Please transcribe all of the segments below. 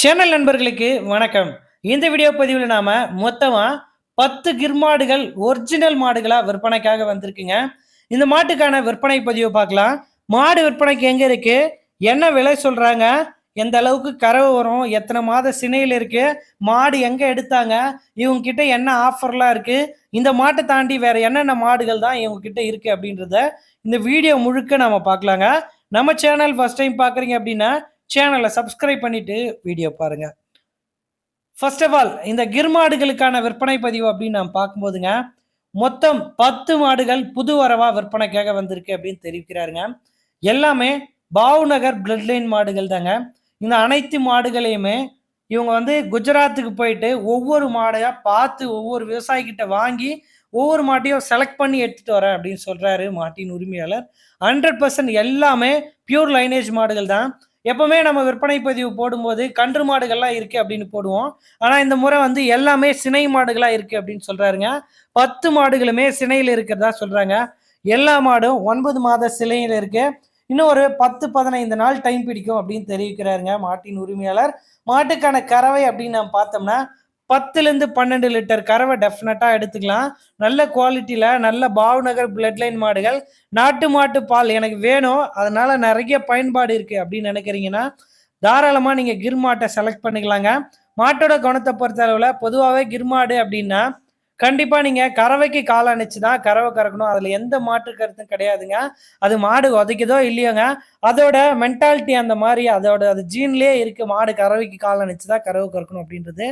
Channel நண்பர்களுக்கு வணக்கம். இந்த வீடியோ பதிவில் நாம மொத்தமா பத்து கிர்மாடுகள் ஒரிஜினல் மாடுகளா விற்பனைக்காக வந்திருக்குங்க. இந்த மாட்டுக்கான விற்பனை பதிவை பார்க்கலாம். மாடு விற்பனைக்கு எங்க இருக்கு? என்ன விலை சொல்றாங்க? எந்த அளவுக்கு கறவை வரும்? எத்தனை மாத சினையில் இருக்கு? மாடு எங்க எடுத்தாங்க? இவங்க கிட்ட என்ன ஆஃபர்லாம் இருக்கு? இந்த மாட்டை தாண்டி வேற என்னென்ன மாடுகள் தான் இவங்க கிட்ட இருக்கு அப்படின்றத இந்த வீடியோ முழுக்க நாம பார்க்கலாங்க. நம்ம சேனல் ஃபர்ஸ்ட் டைம் பார்க்குறீங்க அப்படின்னா சேனலை சப்ஸ்கிரைப் பண்ணிட்டு வீடியோ பாருங்க. ஃபர்ஸ்ட் ஆஃப் ஆல் இந்த கிர்மாடுகளுக்கான விற்பனை பதிவு அப்படின்னு நாம் பார்க்கும்போதுங்க மொத்தம் பத்து மாடுகள் புது வரவா விற்பனைக்காக வந்திருக்கு அப்படின்னு தெரிவிக்கிறாருங்க. எல்லாமே பாவ்நகர் பிளட் லைன் மாடுகள் தாங்க. இந்த அனைத்து மாடுகளையுமே இவங்க வந்து குஜராத்துக்கு போயிட்டு ஒவ்வொரு மாடையாக பார்த்து ஒவ்வொரு விவசாயிக்கிட்ட வாங்கி ஒவ்வொரு மாட்டையும் செலக்ட் பண்ணி எடுத்துகிட்டு வரேன் அப்படின்னு சொல்கிறாரு மாட்டின் உரிமையாளர். ஹண்ட்ரட் பர்சன்ட் எல்லாமே பியூர் லைனேஜ் மாடுகள் தான். எப்பவுமே நம்ம விற்பனை பதிவு போடும்போது கன்று மாடுகள்லாம் இருக்கு அப்படின்னு போடுவோம். ஆனால் இந்த முறை வந்து எல்லாமே சினை மாடுகளாக இருக்கு அப்படின்னு சொல்றாருங்க. பத்து மாடுகளுமே சினையில் இருக்கிறதா சொல்றாங்க. எல்லா மாடும் ஒன்பது மாத சிலையில் இருக்கு. இன்னும் ஒரு பத்து பதினைந்து நாள் டைம் பிடிக்கும் அப்படின்னு தெரிவிக்கிறாருங்க மாட்டின் உரிமையாளர். மாட்டுக்கான கறவை அப்படின்னு நம்ம பார்த்தோம்னா பத்துலேருந்து பன்னெண்டு லிட்டர் கறவை டெஃபினட்டாக எடுத்துக்கலாம். நல்ல குவாலிட்டியில் நல்ல பாவ்நகர் பிளட்லைன் மாடுகள். நாட்டு மாட்டு பால் எனக்கு வேணும். அதனால் நிறைய பயன்பாடு இருக்குது அப்படின்னு நினைக்கிறீங்கன்னா தாராளமாக நீங்கள் கிர் மாட்டை செலக்ட் பண்ணிக்கலாங்க. மாட்டோட குணத்தை பொறுத்த அளவில் பொதுவாகவே கிர்மாடு அப்படின்னா கண்டிப்பாக நீங்கள் கறவைக்கு கால் அணிச்சுதான் கறவை கறக்கணும். அதில் எந்த மாற்று கருத்தும் கிடையாதுங்க. அது மாடு உதைக்குதோ இல்லையோங்க. அதோட மென்டாலிட்டி அந்த மாதிரி அதோட அது ஜீன்லேயே இருக்கு. மாடு கறவைக்கு கால் அணைச்சு தான் கறவை கறக்கணும் அப்படின்றது.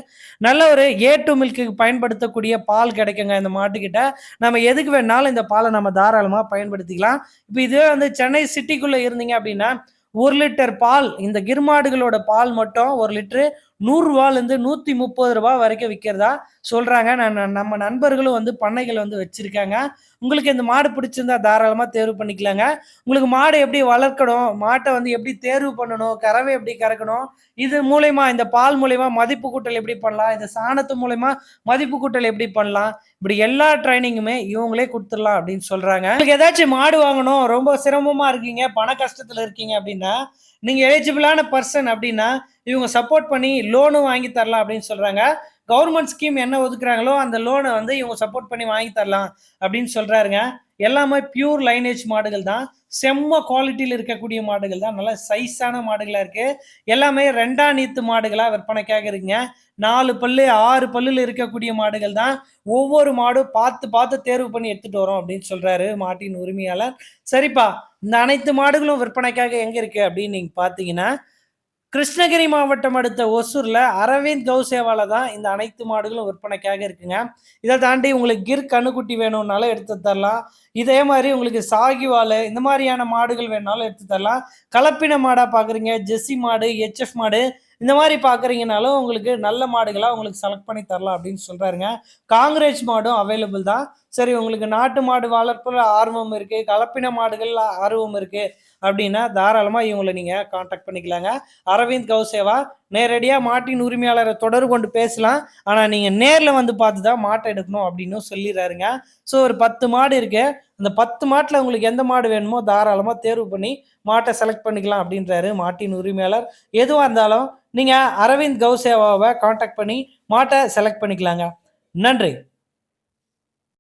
நல்ல ஒரு ஏ டு மில்க்கு பயன்படுத்தக்கூடிய பால் கிடைக்குங்க இந்த மாட்டுக்கிட்ட. நம்ம எதுக்கு வேணாலும் இந்த பாலை நம்ம தாராளமாக பயன்படுத்திக்கலாம். இப்போ இதுவே வந்து சென்னை சிட்டிக்குள்ளே இருந்தீங்க அப்படின்னா ஒரு லிட்டர் பால் இந்த கிர்மாடுகளோட பால் மட்டும் ஒரு லிட்டரு நூறுரூவாலேருந்து நூற்றி முப்பது ரூபா வரைக்கும் விற்கிறதா சொல்கிறாங்க நான் நம்ம நண்பர்களும் வந்து பண்ணைகள் வந்து வச்சுருக்காங்க. உங்களுக்கு இந்த மாடு பிடிச்சிருந்தா தாராளமாக தேர்வு பண்ணிக்கலாங்க. உங்களுக்கு மாடு எப்படி வளர்க்கணும் மாட்டை வந்து எப்படி தேர்வு பண்ணணும் கறவை எப்படி கறக்கணும் இது மூலயமா இந்த பால் மூலயமா மதிப்பு கூட்டல் எப்படி பண்ணலாம் இந்த சாணத்து மூலயமா மதிப்பு கூட்டல் எப்படி பண்ணலாம் இப்படி எல்லா ட்ரைனிங்குமே இவங்களே கொடுத்துடலாம் அப்படின்னு சொல்கிறாங்க உங்களுக்கு ஏதாச்சும் மாடு வாங்கணும் ரொம்ப சிரமமாக இருக்கீங்க பண கஷ்டத்தில் இருக்கீங்க அப்படின்னா நீங்கள் எலிஜிபிளான பர்சன் அப்படின்னா இவங்க சப்போர்ட் பண்ணி லோனு வாங்கி தரலாம் அப்படின்னு சொல்கிறாங்க கவர்மெண்ட் ஸ்கீம் என்ன ஒதுக்குறாங்களோ அந்த லோனை வந்து இவங்க சப்போர்ட் பண்ணி வாங்கி தரலாம் அப்படின்னு சொல்கிறாருங்க எல்லாமே பியூர் லைனேஜ் மாடுகள் தான். செம்ம குவாலிட்டியில் இருக்கக்கூடிய மாடுகள் தான். நல்ல சைஸான மாடுகளாக இருக்குது எல்லாமே ரெண்டாம் நீத்து மாடுகளாக விற்பனைக்காக இருக்குங்க. நாலு பல்லு ஆறு பல்லில் இருக்கக்கூடிய மாடுகள் தான். ஒவ்வொரு மாடும் பார்த்து பார்த்து தேர்வு பண்ணி எடுத்துகிட்டு வரோம் அப்படின்னு சொல்கிறாரு மாட்டின் உரிமையாளர். சரிப்பா இந்த அனைத்து மாடுகளும் விற்பனைக்காக எங்கே இருக்குது அப்படின்னு நீங்கள் பார்த்தீங்கன்னா கிருஷ்ணகிரி மாவட்டம் அடுத்த ஒசூரில் அரவிந்த் கௌசேவால தான் இந்த அனைத்து மாடுகளும் விற்பனைக்காக இருக்குங்க. இதை தாண்டி உங்களுக்கு கிர் கண்ணுக்குட்டி வேணும்னாலும் எடுத்து தரலாம். இதே மாதிரி உங்களுக்கு சாகிவால் இந்த மாதிரியான மாடுகள் வேணாலும் எடுத்து தரலாம். கலப்பின மாடாக பார்க்குறீங்க ஜெஸ்ஸி மாடு ஹெச்எஃப் மாடு இந்த மாதிரி பார்க்குறீங்கனாலும் உங்களுக்கு நல்ல மாடுகளாக உங்களுக்கு செலக்ட் பண்ணி தரலாம் அப்படின்னு சொல்கிறாருங்க காங்கிரேஜ் மாடும் அவைலபிள் தான். சரி உங்களுக்கு நாட்டு மாடு வளர்ப்பில் ஆர்வம் இருக்குது கலப்பின மாடுகளில் ஆர்வம் இருக்குது அப்படின்னா தாராளமாக இவங்களை நீங்கள் காண்டாக்ட் பண்ணிக்கலாங்க. அரவிந்த் கௌசேவா நேரடியாக மாட்டின் உரிமையாளரை தொடர்பு கொண்டு பேசலாம். ஆனால் நீங்கள் நேரில் வந்து பார்த்து தான் மாட்டை எடுக்கணும் அப்படின்னு சொல்லிடுறாருங்க. ஸோ ஒரு பத்து மாடு இருக்கு. அந்த பத்து மாட்டில் உங்களுக்கு எந்த மாடு வேணுமோ தாராளமாக தேர்வு பண்ணி மாட்டை செலக்ட் பண்ணிக்கலாம் அப்படின்றாரு மாட்டின் உரிமையாளர். எதுவாக இருந்தாலும் நீங்கள் அரவிந்த் கௌசேவாவை காண்டாக்ட் பண்ணி மாட்டை செலக்ட் பண்ணிக்கலாங்க. நன்றி.